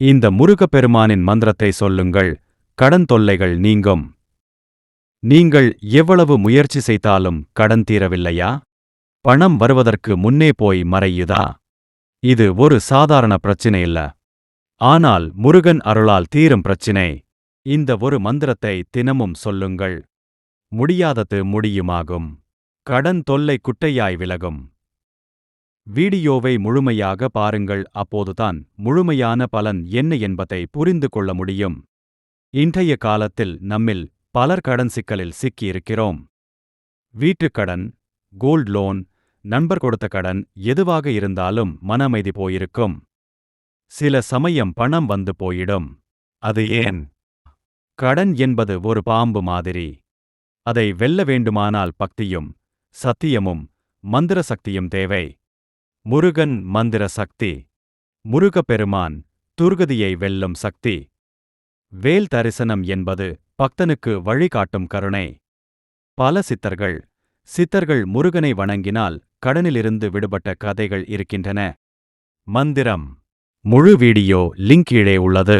இந்த முருகப்பெருமானின் மந்திரத்தை சொல்லுங்கள் கடன் தொல்லைகள் நீங்கும். நீங்கள் எவ்வளவு முயற்சி செய்தாலும் கடன் தீரவில்லையா? பணம் வருவதற்கு முன்னே போய் மறையுதா? இது ஒரு சாதாரண பிரச்சினை இல்ல ஆனால் முருகன் அருளால் தீரும் பிரச்சினை. இந்த ஒரு மந்திரத்தை தினமும் சொல்லுங்கள். முடியாதது முடியுமாகும். கடன் தொல்லை குட்டையாய் விலகும். வீடியோவை முழுமையாக பாருங்கள். அப்போதுதான் முழுமையான பலன் என்ன என்பதை புரிந்து கொள்ள முடியும். இன்றைய காலத்தில் நம்மில் பலர் கடன் சிக்கலில் சிக்கியிருக்கிறோம். வீட்டுக்கடன் கோல்ட் லோன் நண்பர் கொடுத்த கடன் எதுவாக இருந்தாலும் மன அமைதி போயிருக்கும். சில சமயம் பணம் வந்து போயிடும். அது ஏன்? கடன் என்பது ஒரு பாம்பு மாதிரி. அதை வெல்ல வேண்டுமானால் பக்தியும் சத்தியமும் மந்திர சக்தியும் தேவை. முருகன் மந்திர சக்தி. முருகப்பெருமான் துர்கதியை வெல்லும் சக்தி. வேல் தரிசனம் என்பது பக்தனுக்கு வழிகாட்டும் கருணை. பல சித்தர்கள் சித்தர்கள் முருகனை வணங்கினால் கடனிலிருந்து விடுபட்ட கதைகள் இருக்கின்றன. மந்திரம். முழு வீடியோ லிங்க் கீழே உள்ளது.